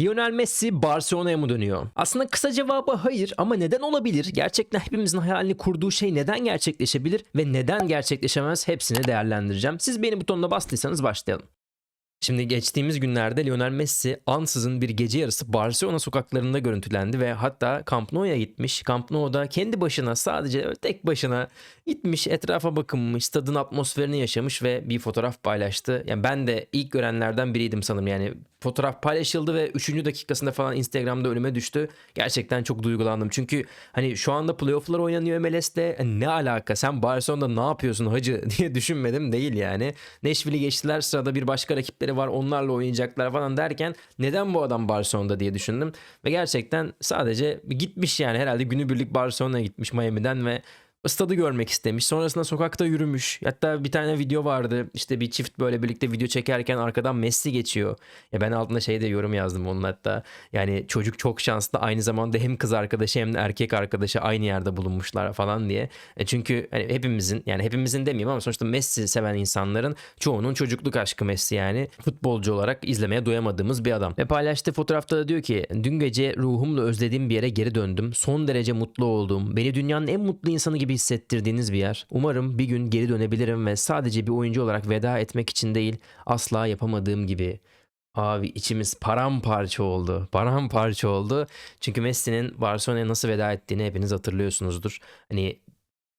Lionel Messi Barcelona'ya mı dönüyor? Aslında kısa cevabı hayır ama neden olabilir? Gerçekten hepimizin hayalini kurduğu şey neden gerçekleşebilir ve neden gerçekleşemez hepsini değerlendireceğim. Siz beğeni butonuna bastıysanız başlayalım. Şimdi geçtiğimiz günlerde Lionel Messi ansızın bir gece yarısı Barcelona sokaklarında görüntülendi ve hatta Camp Nou'ya gitmiş. Camp Nou'da kendi başına sadece tek başına gitmiş etrafa bakınmış, stadın atmosferini yaşamış ve bir fotoğraf paylaştı. Yani ben de ilk görenlerden biriydim sanırım yani fotoğraf paylaşıldı ve 3. dakikasında falan Instagram'da önüme düştü. Gerçekten çok duygulandım. Çünkü hani şu anda playoff'lar oynanıyor MLS'te. E, Ne alaka? Sen Barcelona'da ne yapıyorsun hacı diye düşünmedim değil yani. Nashville'i geçtiler sırada bir başka rakipleri var onlarla oynayacaklar falan derken neden bu adam Barcelona'da diye düşündüm. Ve gerçekten sadece gitmiş yani herhalde günübirlik Barcelona'ya gitmiş Miami'den ve stadı görmek istemiş. Sonrasında sokakta yürümüş. Hatta bir tane video vardı. İşte bir çift böyle birlikte video çekerken arkadan Messi geçiyor. Ya ben altında şey de yorum yazdım onun hatta. Yani çocuk çok şanslı. Aynı zamanda hem kız arkadaşı hem de erkek arkadaşı aynı yerde bulunmuşlar falan diye. E çünkü hani hepimizin yani hepimizin demeyeyim ama sonuçta Messi seven insanların çoğunun çocukluk aşkı Messi yani. Futbolcu olarak izlemeye doyamadığımız bir adam. Ve paylaştığı fotoğrafta da diyor ki dün gece ruhumla özlediğim bir yere geri döndüm. Son derece mutlu oldum. Beni dünyanın en mutlu insanı gibi hissettirdiğiniz bir yer. Umarım bir gün geri dönebilirim ve sadece bir oyuncu olarak veda etmek için değil asla yapamadığım gibi. Abi içimiz paramparça oldu. Paramparça oldu. Çünkü Messi'nin Barcelona'ya nasıl veda ettiğini hepiniz hatırlıyorsunuzdur. Hani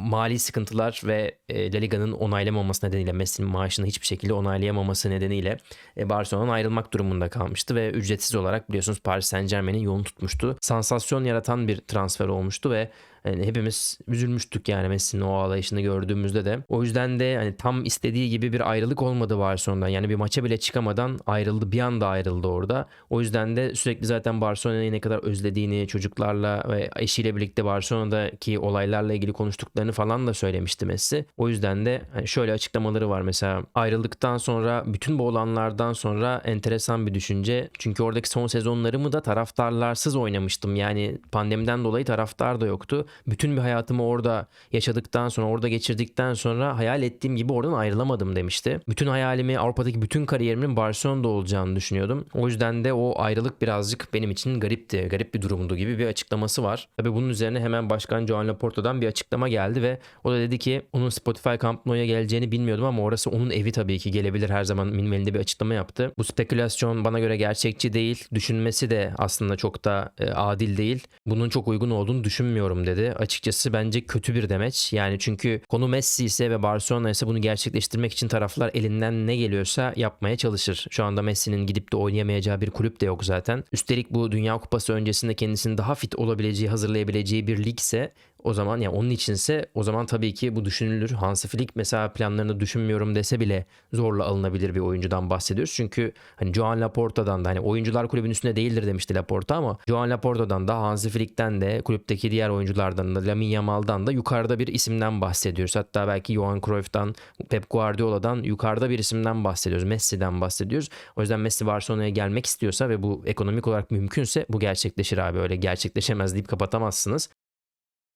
mali sıkıntılar ve e, La Liga'nın onaylamaması nedeniyle Messi'nin maaşını hiçbir şekilde onaylayamaması nedeniyle e, Barcelona'dan ayrılmak durumunda kalmıştı ve ücretsiz olarak biliyorsunuz Paris Saint Germain'in yolunu tutmuştu. Sansasyon yaratan bir transfer olmuştu ve yani hepimiz üzülmüştük yani Messi'nin o ağlayışını gördüğümüzde de. O yüzden de hani tam istediği gibi bir ayrılık olmadı Barcelona'dan. Yani bir maça bile çıkamadan ayrıldı. Bir anda ayrıldı orada. O yüzden de sürekli zaten Barcelona'yı ne kadar özlediğini, çocuklarla ve eşiyle birlikte Barcelona'daki olaylarla ilgili konuştuklarını falan da söylemişti Messi. O yüzden de hani şöyle açıklamaları var mesela ayrıldıktan sonra bütün bu olanlardan sonra enteresan bir düşünce. Çünkü oradaki son sezonlarımı da taraftarlarsız oynamıştım. Yani pandemiden dolayı taraftar da yoktu bütün bir hayatımı orada yaşadıktan sonra, orada geçirdikten sonra hayal ettiğim gibi oradan ayrılamadım demişti. Bütün hayalimi, Avrupa'daki bütün kariyerimin Barcelona'da olacağını düşünüyordum. O yüzden de o ayrılık birazcık benim için garipti, garip bir durumdu gibi bir açıklaması var. Tabii bunun üzerine hemen Başkan Joan Laporta'dan bir açıklama geldi ve o da dedi ki onun Spotify Camp Nou'ya geleceğini bilmiyordum ama orası onun evi tabii ki gelebilir her zaman minvalinde bir açıklama yaptı. Bu spekülasyon bana göre gerçekçi değil. Düşünmesi de aslında çok da e, adil değil. Bunun çok uygun olduğunu düşünmüyorum dedi. Açıkçası bence kötü bir demeç. Yani çünkü konu Messi ise ve Barcelona ise bunu gerçekleştirmek için taraflar elinden ne geliyorsa yapmaya çalışır. Şu anda Messi'nin gidip de oynayamayacağı bir kulüp de yok zaten. Üstelik bu Dünya Kupası öncesinde kendisini daha fit olabileceği, hazırlayabileceği bir lig ise o zaman yani onun içinse o zaman tabii ki bu düşünülür. Hansi Flick mesela planlarını düşünmüyorum dese bile zorla alınabilir bir oyuncudan bahsediyoruz. Çünkü hani Joan Laporta'dan da hani oyuncular kulübün üstünde değildir demişti Laporta ama Joan Laporta'dan da Hansi Flick'ten de kulüpteki diğer oyunculardan da Lamine Yamal'dan da yukarıda bir isimden bahsediyoruz. Hatta belki Johan Cruyff'tan, Pep Guardiola'dan yukarıda bir isimden bahsediyoruz. Messi'den bahsediyoruz. O yüzden Messi Barcelona'ya gelmek istiyorsa ve bu ekonomik olarak mümkünse bu gerçekleşir abi. Öyle gerçekleşemez deyip kapatamazsınız.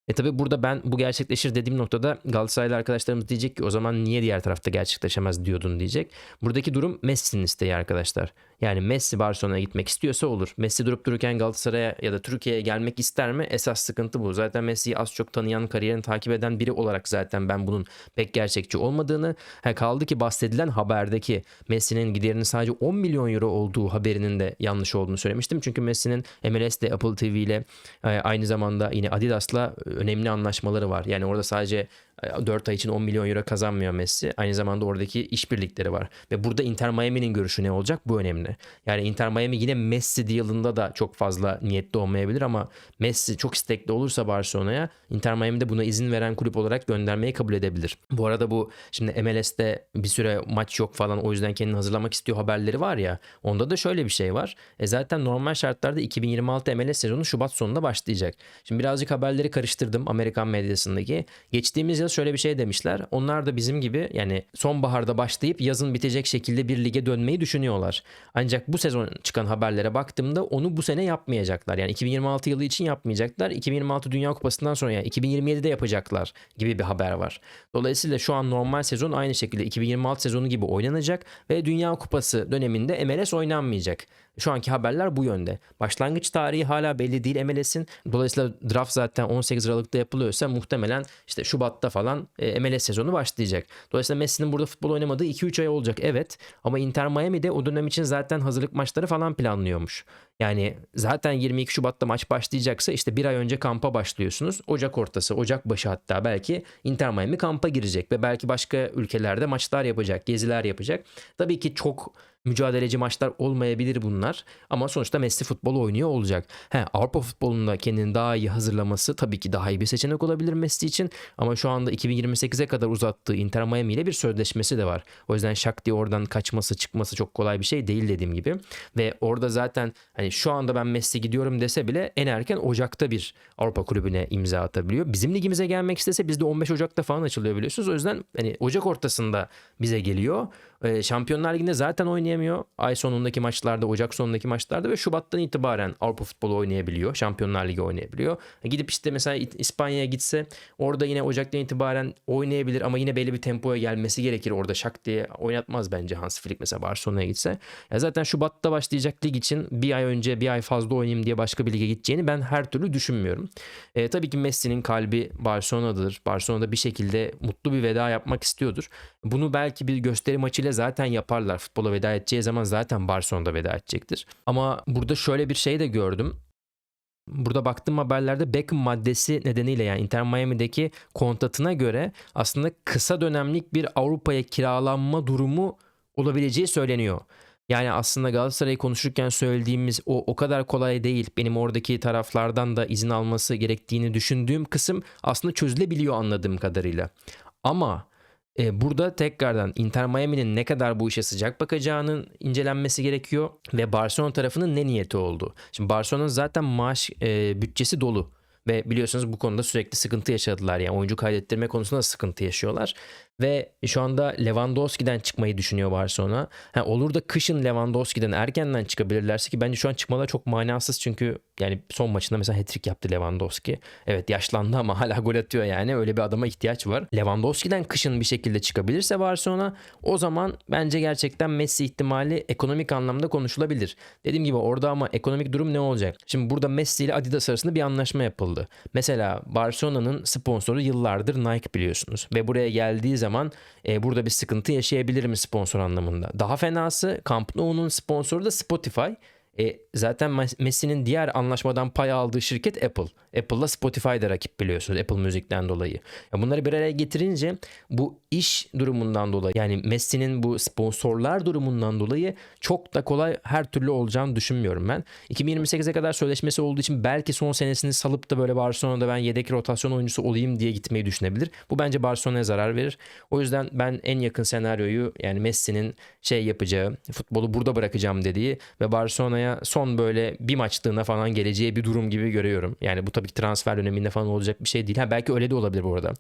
E tabi burada ben bu gerçekleşir dediğim noktada Galatasaraylı arkadaşlarımız diyecek ki o zaman niye diğer tarafta gerçekleşemez diyordun diyecek. Buradaki durum Messi'nin isteği arkadaşlar. Yani Messi Barcelona'ya gitmek istiyorsa olur. Messi durup dururken Galatasaray'a ya da Türkiye'ye gelmek ister mi? Esas sıkıntı bu. Zaten Messi'yi az çok tanıyan, kariyerini takip eden biri olarak zaten ben bunun pek gerçekçi olmadığını. Ha, kaldı ki bahsedilen haberdeki Messi'nin giderinin sadece 10 milyon euro olduğu haberinin de yanlış olduğunu söylemiştim. Çünkü Messi'nin MLS'le, Apple TV ile e, aynı zamanda yine Adidas'la önemli anlaşmaları var. Yani orada sadece 4 ay için 10 milyon euro kazanmıyor Messi. Aynı zamanda oradaki işbirlikleri var. Ve burada Inter Miami'nin görüşü ne olacak? Bu önemli. Yani Inter Miami yine Messi deal'ında da çok fazla niyetli olmayabilir ama Messi çok istekli olursa Barcelona'ya Inter Miami'de buna izin veren kulüp olarak göndermeyi kabul edebilir. Bu arada bu şimdi MLS'te bir süre maç yok falan o yüzden kendini hazırlamak istiyor haberleri var ya. Onda da şöyle bir şey var. E zaten normal şartlarda 2026 MLS sezonu Şubat sonunda başlayacak. Şimdi birazcık haberleri karıştırdım Amerikan medyasındaki. Geçtiğimiz yıl şöyle bir şey demişler. Onlar da bizim gibi yani sonbaharda başlayıp yazın bitecek şekilde bir lige dönmeyi düşünüyorlar. Ancak bu sezon çıkan haberlere baktığımda onu bu sene yapmayacaklar. Yani 2026 yılı için yapmayacaklar. 2026 Dünya Kupası'ndan sonra yani 2027'de yapacaklar gibi bir haber var. Dolayısıyla şu an normal sezon aynı şekilde 2026 sezonu gibi oynanacak ve Dünya Kupası döneminde MLS oynanmayacak. Şu anki haberler bu yönde. Başlangıç tarihi hala belli değil MLS'in. Dolayısıyla draft zaten 18 Aralık'ta yapılıyorsa muhtemelen işte Şubat'ta falan e, MLS sezonu başlayacak. Dolayısıyla Messi'nin burada futbol oynamadığı 2-3 ay olacak evet. Ama Inter Miami'de o dönem için zaten hazırlık maçları falan planlıyormuş. Yani zaten 22 Şubat'ta maç başlayacaksa işte bir ay önce kampa başlıyorsunuz. Ocak ortası, Ocak başı hatta belki Inter Miami kampa girecek ve belki başka ülkelerde maçlar yapacak, geziler yapacak. Tabii ki çok mücadeleci maçlar olmayabilir bunlar ama sonuçta Messi futbolu oynuyor olacak. He, Avrupa futbolunda kendini daha iyi hazırlaması tabii ki daha iyi bir seçenek olabilir Messi için ama şu anda 2028'e kadar uzattığı Inter Miami ile bir sözleşmesi de var. O yüzden şak diye oradan kaçması çıkması çok kolay bir şey değil dediğim gibi ve orada zaten hani şu anda ben Messi gidiyorum dese bile en erken Ocak'ta bir Avrupa kulübüne imza atabiliyor. Bizim ligimize gelmek istese bizde 15 Ocak'ta falan açılıyor biliyorsunuz. O yüzden hani Ocak ortasında bize geliyor. Ee, Şampiyonlar Ligi'nde zaten oynayamıyor. Ay sonundaki maçlarda, Ocak sonundaki maçlarda ve Şubat'tan itibaren Avrupa futbolu oynayabiliyor. Şampiyonlar Ligi oynayabiliyor. Gidip işte mesela İspanya'ya gitse orada yine Ocak'tan itibaren oynayabilir ama yine belli bir tempoya gelmesi gerekir. Orada şak diye oynatmaz bence Hans Flick mesela Barcelona'ya gitse. Ya zaten Şubat'ta başlayacak lig için bir ay önce bir ay fazla oynayayım diye başka bir lige gideceğini ben her türlü düşünmüyorum. E, tabii ki Messi'nin kalbi Barcelona'dır. Barcelona'da bir şekilde mutlu bir veda yapmak istiyordur. Bunu belki bir gösteri maçıyla zaten yaparlar. Futbola veda edeceği zaman zaten Barcelona'da veda edecektir. Ama burada şöyle bir şey de gördüm. Burada baktığım haberlerde Beckham maddesi nedeniyle yani Inter Miami'deki kontratına göre aslında kısa dönemlik bir Avrupa'ya kiralanma durumu olabileceği söyleniyor. Yani aslında Galatasaray'ı konuşurken söylediğimiz o o kadar kolay değil. Benim oradaki taraflardan da izin alması gerektiğini düşündüğüm kısım aslında çözülebiliyor anladığım kadarıyla. Ama e, burada tekrardan Inter Miami'nin ne kadar bu işe sıcak bakacağının incelenmesi gerekiyor ve Barcelona tarafının ne niyeti oldu. Şimdi Barcelona'nın zaten maaş e, bütçesi dolu ve biliyorsunuz bu konuda sürekli sıkıntı yaşadılar. Yani oyuncu kaydettirme konusunda sıkıntı yaşıyorlar. Ve şu anda Lewandowski'den çıkmayı düşünüyor Barcelona. Ha, olur da kışın Lewandowski'den erkenden çıkabilirlerse ki bence şu an çıkmaları çok manasız çünkü yani son maçında mesela hat-trick yaptı Lewandowski. Evet yaşlandı ama hala gol atıyor yani öyle bir adama ihtiyaç var. Lewandowski'den kışın bir şekilde çıkabilirse Barcelona o zaman bence gerçekten Messi ihtimali ekonomik anlamda konuşulabilir. Dediğim gibi orada ama ekonomik durum ne olacak? Şimdi burada Messi ile Adidas arasında bir anlaşma yapıldı. Mesela Barcelona'nın sponsoru yıllardır Nike biliyorsunuz ve buraya geldiği zaman e, burada bir sıkıntı yaşayabilir mi sponsor anlamında? Daha fenası Camp Nou'nun sponsoru da Spotify. E, zaten Messi'nin diğer anlaşmadan pay aldığı şirket Apple. Apple'la Spotify'da rakip biliyorsunuz Apple Müzik'ten dolayı. Ya bunları bir araya getirince bu iş durumundan dolayı yani Messi'nin bu sponsorlar durumundan dolayı çok da kolay her türlü olacağını düşünmüyorum ben. 2028'e kadar sözleşmesi olduğu için belki son senesini salıp da böyle Barcelona'da ben yedek rotasyon oyuncusu olayım diye gitmeyi düşünebilir. Bu bence Barcelona'ya zarar verir. O yüzden ben en yakın senaryoyu yani Messi'nin şey yapacağı, futbolu burada bırakacağım dediği ve Barcelona'ya son böyle bir maçlığına falan geleceği bir durum gibi görüyorum. Yani bu tabii ki transfer döneminde falan olacak bir şey değil. Ha belki öyle de olabilir bu arada.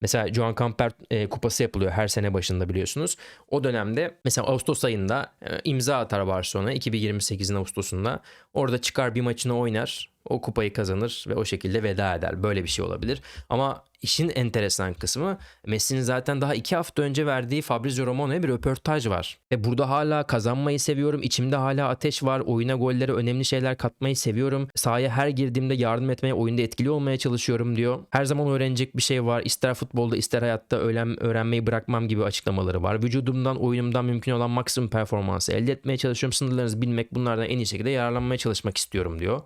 Mesela Joan Camper e, kupası yapılıyor her sene başında biliyorsunuz. O dönemde mesela Ağustos ayında e, imza atar Barcelona 2028'in Ağustos'unda. Orada çıkar bir maçını oynar. O kupayı kazanır ve o şekilde veda eder. Böyle bir şey olabilir. Ama işin enteresan kısmı Messi'nin zaten daha iki hafta önce verdiği Fabrizio Romano'ya bir röportaj var. Ve burada hala kazanmayı seviyorum. İçimde hala ateş var. Oyuna gollere önemli şeyler katmayı seviyorum. Sahaya her girdiğimde yardım etmeye, oyunda etkili olmaya çalışıyorum diyor. Her zaman öğrenecek bir şey var. İster futbolda ister hayatta öğren öğrenmeyi bırakmam gibi açıklamaları var. Vücudumdan, oyunumdan mümkün olan maksimum performansı elde etmeye çalışıyorum. Sınırlarınızı bilmek, bunlardan en iyi şekilde yararlanmaya çalışmak istiyorum diyor.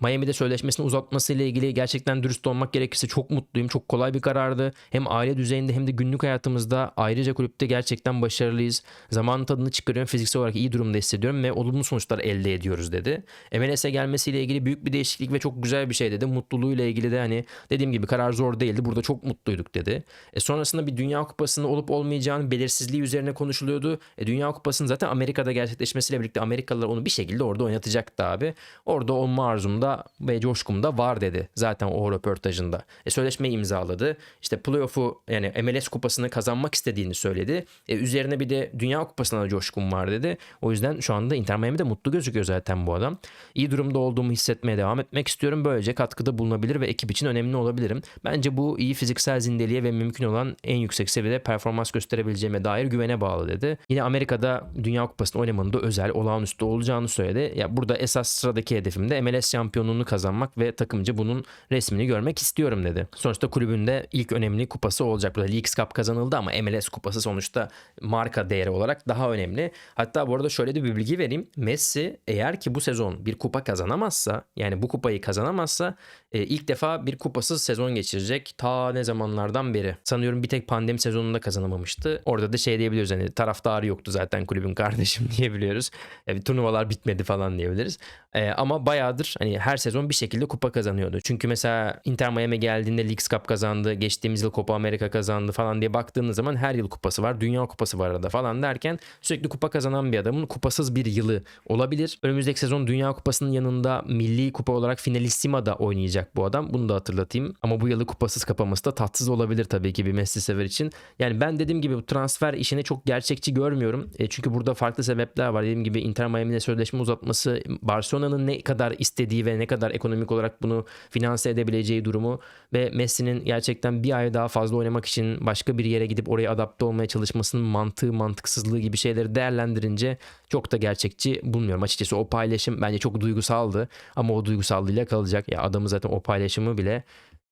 Miami'de sözleşmesini uzatması ile ilgili gerçekten dürüst olmak gerekirse çok mutluyum. Çok kolay bir karardı. Hem aile düzeyinde hem de günlük hayatımızda ayrıca kulüpte gerçekten başarılıyız. Zaman tadını çıkarıyorum. Fiziksel olarak iyi durumda hissediyorum ve olumlu sonuçlar elde ediyoruz dedi. MLS'e gelmesiyle ilgili büyük bir değişiklik ve çok güzel bir şey dedi. Mutluluğuyla ilgili de hani dediğim gibi karar zor değildi. Burada çok mutluyduk dedi. E sonrasında bir Dünya Kupası'nın olup olmayacağını belirsizliği üzerine konuşuluyordu. E Dünya Kupası'nın zaten Amerika'da gerçekleşmesiyle birlikte Amerikalılar onu bir şekilde orada oynatacaktı abi. Orada olma arzum da ve coşkum da var dedi zaten o röportajında. E, sözleşmeyi imzaladı. İşte playoff'u yani MLS kupasını kazanmak istediğini söyledi. E, üzerine bir de Dünya Kupası'na da coşkum var dedi. O yüzden şu anda Inter Miami'de mutlu gözüküyor zaten bu adam. İyi durumda olduğumu hissetmeye devam etmek istiyorum. Böylece katkıda bulunabilir ve ekip için önemli olabilirim. Bence bu iyi fiziksel zindeliğe ve mümkün olan en yüksek seviyede performans gösterebileceğime dair güvene bağlı dedi. Yine Amerika'da Dünya Kupası'nda oynamanın da özel, olağanüstü olacağını söyledi. Ya burada esas sıradaki hedefim de MLS şampiyonluğunu kazanmak ve takımcı bunun resmini görmek istiyorum dedi. Sonuçta kulübünde ilk önemli kupası olacak. Burada Leagues Cup kazanıldı ama MLS kupası sonuçta marka değeri olarak daha önemli. Hatta bu arada şöyle de bir bilgi vereyim. Messi eğer ki bu sezon bir kupa kazanamazsa yani bu kupayı kazanamazsa e, ilk defa bir kupasız sezon geçirecek. Ta ne zamanlardan beri. Sanıyorum bir tek pandemi sezonunda kazanamamıştı. Orada da şey diyebiliyoruz hani taraftarı yoktu zaten kulübün kardeşim diyebiliyoruz. E, turnuvalar bitmedi falan diyebiliriz. E, ama bayağıdır hani her sezon bir şekilde kupa kazanıyordu. Çünkü mesela Inter Miami geldiğinde Leagues Cup kazandı. Geçtiğimiz yıl Copa America kazandı falan diye baktığınız zaman her yıl kupası var. Dünya kupası var arada falan derken sürekli kupa kazanan bir adamın kupasız bir yılı olabilir. Önümüzdeki sezon Dünya Kupası'nın yanında milli kupa olarak Finalissima'da oynayacak bu adam. Bunu da hatırlatayım. Ama bu yılı kupasız kapaması da tatsız olabilir tabii ki bir Messi sever için. Yani ben dediğim gibi bu transfer işini çok gerçekçi görmüyorum. E, çünkü burada farklı sebepler var. Dediğim gibi Inter Miami'de sözleşme uzatması, Barcelona'nın ne kadar istediği ve ne kadar ekonomik olarak bunu finanse edebileceği durumu ve Messi'nin gerçekten bir ay daha fazla oynamak için başka bir yere gidip oraya adapte olmaya çalışmasının mantığı, mantıksızlığı gibi şeyleri değerlendirince çok da gerçekçi bulmuyorum. Açıkçası o paylaşım bence çok duygusaldı ama o duygusallığıyla kalacak. Ya adamı zaten o paylaşımı bile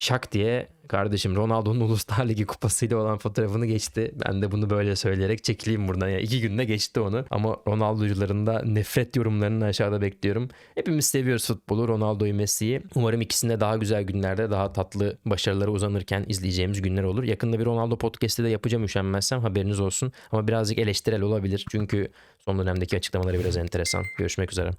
şak diye kardeşim Ronaldo'nun Uluslar Ligi kupasıyla olan fotoğrafını geçti. Ben de bunu böyle söyleyerek çekileyim buradan. Yani iki günde geçti onu. Ama Ronaldo'cuların da nefret yorumlarını aşağıda bekliyorum. Hepimiz seviyoruz futbolu. Ronaldo'yu Messi'yi. Umarım ikisinde daha güzel günlerde daha tatlı başarılara uzanırken izleyeceğimiz günler olur. Yakında bir Ronaldo podcast'i de yapacağım üşenmezsem haberiniz olsun. Ama birazcık eleştirel olabilir. Çünkü son dönemdeki açıklamaları biraz enteresan. Görüşmek üzere.